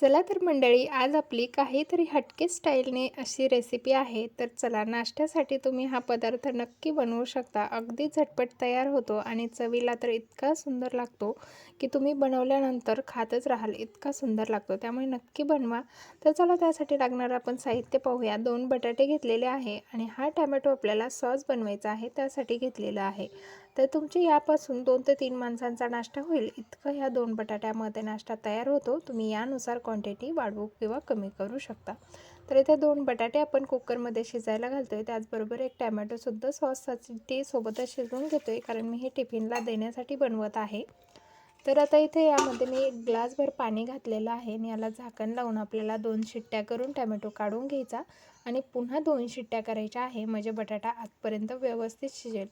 चला तर मंडळी आज आपली काहीतरी हटके स्टाईलने अशी रेसिपी आहे. तर चला नाश्त्यासाठी तुम्ही हा पदार्थ नक्की बनवू शकता. अगदी झटपट तयार होतो आणि चवीला तर इतका सुंदर लागतो की तुम्ही बनवल्यानंतर खातच राहाल. इतका सुंदर लागतो. त्यामुळे नक्की बनवा. तर चला त्यासाठी लागणारं आपण साहित्य पाहूया. दोन बटाटे घेतलेले आहे आणि हा टॅमॅटो आपल्याला सॉस बनवायचा आहे त्यासाठी घेतलेला आहे. तर तुमची यापासून दोन ते तीन माणसांचा नाश्ता होईल. इतकं ह्या दोन बटाट्यामध्ये नाश्ता तयार होतो. तुम्ही यानुसार क्वांटिटी वाढवू किंवा कमी करू शकता. तर इथे दोन बटाटे आपण कुकरमध्ये शिजायला घालतो आहे त्याचबरोबर एक टॅमॅटोसुद्धा सॉससाठी सोबतच शिजवून घेतो आहे कारण मी हे टिफिनला देण्यासाठी बनवत आहे. तर आता इथे यामध्ये मी एक ग्लासभर पाणी घातलेलं आहे आणि याला झाकण लावून आपल्याला दोन शिट्ट्या करून टॅमॅटो काढून घ्यायचा. आणि पुन्हा दोन शिट्ट्या करायच्या आहे. म्हणजे बटाटा आतपर्यंत व्यवस्थित शिजेल.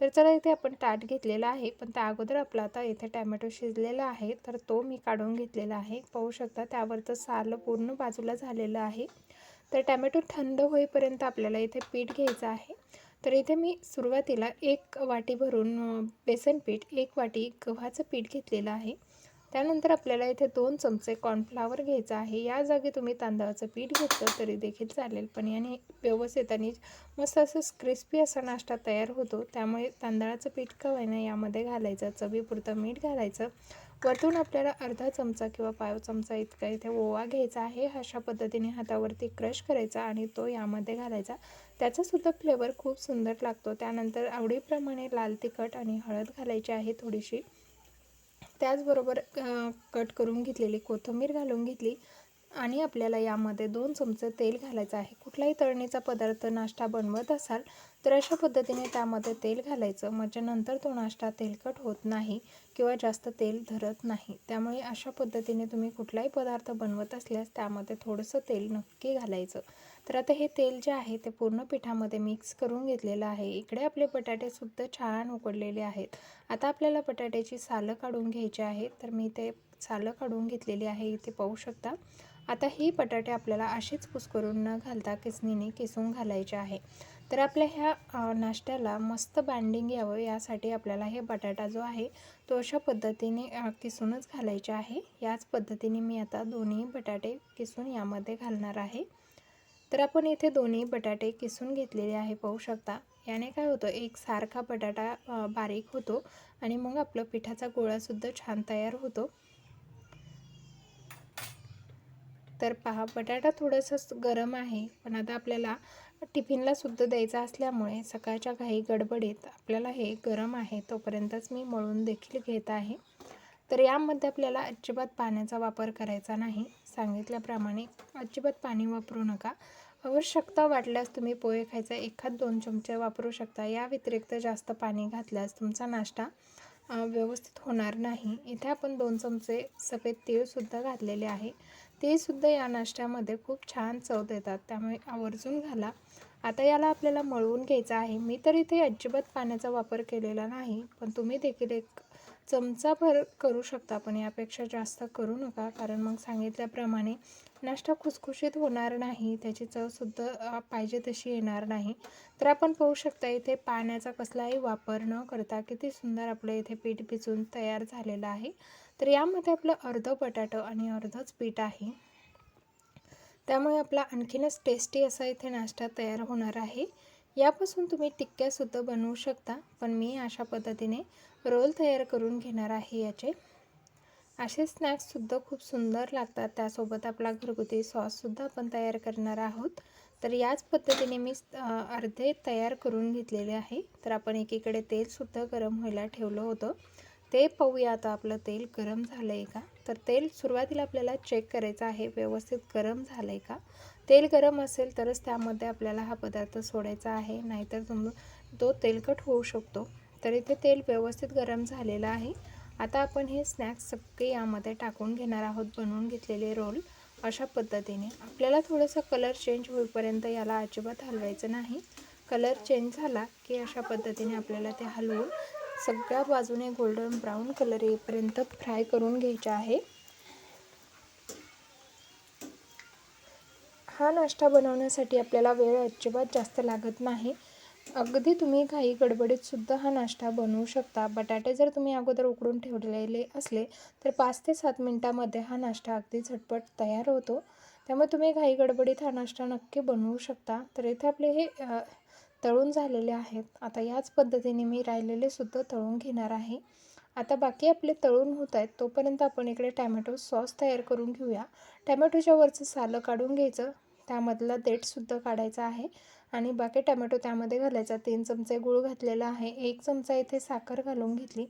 तर चला इथे आपण ताट घेतलेला आहे. पण त्या अगोदर आपला आता इथे टॅमॅटो शिजलेला आहे. तर तो मी काढून घेतलेला आहे. पाहू शकता त्यावरचं साल पूर्ण बाजूला झालेलं आहे. तर टॅमॅटो थंड होईपर्यंत आपल्याला इथे पीठ घ्यायचं आहे. तर इथे मी सुरुवातीला एक वाटी भरून बेसन पीठ एक वाटी गव्हाचं पीठ घेतलेलं आहे. त्यानंतर आपल्याला इथे दोन चमचे कॉर्नफ्लावर घ्यायचं आहे. या जागी तुम्ही तांदळाचं पीठ घेतलं तरी देखील चालेल. पण याने व्यवस्थित आणि मस्त असं क्रिस्पी असा नाश्ता तयार होतो. त्यामुळे तांदळाचं पीठ कवायनं यामध्ये घालायचं. चवीपुरतं मीठ घालायचं. वरतून आपल्याला अर्धा चमचा किंवा पाव चमचा इतका इथे ओवा घ्यायचा आहे. अशा पद्धतीने हातावरती क्रश करायचा आणि तो यामध्ये घालायचा. त्याचासुद्धा फ्लेवर खूप सुंदर लागतो. त्यानंतर आवडीप्रमाणे लाल तिखट आणि हळद घालायची आहे थोडीशी. त्याचबरोबर कट करून घेतलेली कोथिंबीर घालून घेतली आणि आपल्याला यामध्ये दोन चमचे तेल घालायचं आहे. कुठलाही तळणीचा पदार्थ नाश्ता बनवत असाल तर अशा पद्धतीने त्यामध्ये तेल घालायचं. म्हणजे नंतर तो नाश्ता तेलकट होत नाही किंवा जास्त तेल धरत नाही. त्यामुळे अशा पद्धतीने तुम्ही कुठलाही पदार्थ बनवत असल्यास त्यामध्ये थोडंसं तेल नक्की घालायचं. तर आता हे तेल जे आहे ते पूर्ण पिठामध्ये मिक्स करून घेतलेलं आहे. इकडे आपले बटाटेसुद्धा छान उकडलेले आहेत. आता आपल्याला बटाट्याची सालं काढून घ्यायची आहे तर मी ते सालं काढून घेतलेली आहे. इथे पाहू शकता. आता ही बटाटे आपल्याला अशीच कुसकरून न घालता किसणीने किसून घालायचे आहे. तर आपल्या ह्या नाश्त्याला मस्त बँडिंग यावं यासाठी आपल्याला हे बटाटा जो आहे तो अशा पद्धतीने किसूनच घालायचे आहे. याच पद्धतीने मी आता दोन्ही बटाटे किसून यामध्ये घालणार आहे. तर आपण इथे दोन्ही बटाटे किसून घेतलेले आहे पाहू शकता. याने काय होतं एक सारखा बटाटा बारीक होतो आणि मग आपलं पिठाचा गोळासुद्धा छान तयार होतो. तर पहा बटाटा थोडंसं गरम आहे पण आता आपल्याला टिफिनला सुद्धा द्यायचा असल्यामुळे सकाळच्या काही गडबडीत आपल्याला हे गरम आहे तोपर्यंतच मी मळून देखील घेत आहे. तर यामध्ये आपल्याला अजिबात पाण्याचा वापर करायचा नाही. सांगितल्याप्रमाणे अजिबात पाणी वापरू नका. आवश्यकता वाटल्यास तुम्ही पोहे खायचा एखाद दोन चमचे वापरू शकता. या व्यतिरिक्त जास्त पाणी घातल्यास तुमचा नाश्ता व्यवस्थित होणार नाही. इथे आपण दोन चमचे सफेद तीळसुद्धा घातलेले आहे. तेसुद्धा या नाश्त्यामध्ये खूप छान चव देतात. त्यामुळे आवर्जून घाला. आता याला आपल्याला मळवून घ्यायचं आहे. मी तर इथे अजिबात पाण्याचा वापर केलेला नाही पण तुम्ही देखील एक चमचाभर करू शकता पण यापेक्षा जास्त करू नका. कारण मग सांगितल्याप्रमाणे नाश्ता खुसखुशीत होणार नाही त्याची चवसुद्धा पाहिजे तशी येणार नाही. तर आपण पाहू शकता इथे पाण्याचा कसलाही वापर न करता किती सुंदर आपलं इथे पीठ पिचून तयार झालेलं आहे. तर यामध्ये आपलं अर्धं बटाटं आणि अर्धंच पीठ आहे. त्यामुळे आपला आणखीनच टेस्टी असा इथे नाश्ता तयार होणार आहे. यापासून तुम्ही टिक्क्यासुद्धा बनवू शकता पण मी अशा पद्धतीने रोल तयार करून घेणार आहे याचे. असे स्नॅक्ससुद्धा खूप सुंदर लागतात. त्यासोबत आपला घरगुती सॉससुद्धा आपण तयार करणार आहोत. तर याच पद्धतीने मी अर्धे तयार करून घेतलेले आहे. तर आपण एकीकडे तेलसुद्धा गरम व्हायला ठेवलं होतं. ते पाहूया आता आपलं तेल गरम झालं आहे का? तर तेल सुरुवातीला आपल्याला चेक करायचं आहे व्यवस्थित गरम झालं आहे का? तेल गरम असेल तरच त्यामध्ये आपल्याला हा पदार्थ सोडायचा आहे नाहीतर तुम तो तेलकट होऊ शकतो. तर इथे तेल व्यवस्थित गरम झालेलं आहे. आता आपण हे स्नॅक्स सगळे यामध्ये टाकून घेणार आहोत बनवून घेतलेले रोल अशा पद्धतीने. आपल्याला थोडंसं कलर चेंज होईपर्यंत याला अजिबात हलवायचं नाही. कलर चेंज झाला की अशा पद्धतीने आपल्याला ते हलवून सगळ्या बाजूने गोल्डन ब्राऊन कलर येईपर्यंत फ्राय करून घ्यायचा आहे. हा नाश्ता बनवण्यासाठी आपल्याला वेळ अजिबात जास्त लागत नाही. अगदी तुम्ही घाई गडबडीत सुद्धा हा नाश्ता बनवू शकता. बटाटे जर तुम्ही अगोदर उकडून ठेवलेले असले तर पाच ते सात मिनटामध्ये हा नाश्ता अगदी झटपट तयार होतो. त्यामुळे तुम्ही घाई गडबडीत हा नाश्ता नक्की बनवू शकता. तर इथे आपले हे तळून झालेले आहेत. आता याच पद्धतीने मी राहिलेले सुद्धा तळून घेणार आहे. आता बाकी आपले तळून होत आहेत तोपर्यंत आपण इकडे टॅमॅटो सॉस तयार करून घेऊया. टॅमॅटोच्या वरचं सालं काढून घ्यायचं. त्यामधला देठसुद्धा काढायचा आहे. आणि बाकी टॅमॅटो त्यामध्ये घालायचा. तीन चमचे गूळ घातलेला आहे. एक चमचा इथे साखर घालून घेतली.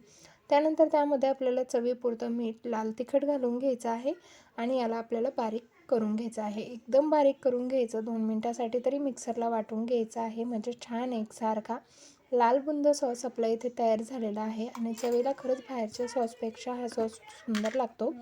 त्यानंतर त्यामध्ये आपल्याला चवीपुरतं मीठ लाल तिखट घालून घ्यायचं आहे. आणि याला आपल्याला बारीक करून घ्यायचं आहे. एकदम बारीक करून घ्यायचं. दोन मिनटासाठी तरी मिक्सरला वाटून घ्यायचं आहे. म्हणजे छान एकसारखा लाल बुंद सॉस आपला इथे तयार झालेला आहे. आणि चवीला खरंच बाहेरच्या सॉसपेक्षा हा सॉस सुंदर लागतो.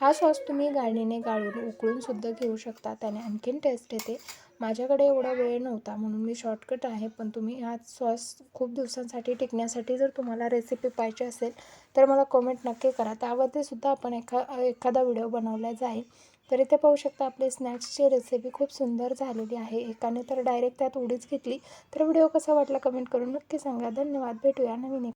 हा सॉस तुम्ही गाळणीने गाळून उकळून सुद्धा घेऊ शकता. त्याने आणखीन टेस्ट येते. माझ्याकडे एवढा वेळ नव्हता म्हणून मी शॉर्टकट आहे. पण तुम्ही हा सॉस खूप दिवसांसाठी टिकण्यासाठी जर तुम्हाला रेसिपी पाहिजे असेल तर मला कॉमेंट नक्की करा. त्यावरती सुद्धा आपण एखा एखादा व्हिडिओ बनवला जाईल. तर इथे पाहू शकता आपले स्नॅक्सची रेसिपी खूप सुंदर झालेली आहे. एकाने तर डायरेक्ट त्यात उडीच घेतली. तर व्हिडिओ कसा वाटला कमेंट करून नक्की सांगा. धन्यवाद. भेटूया नवीन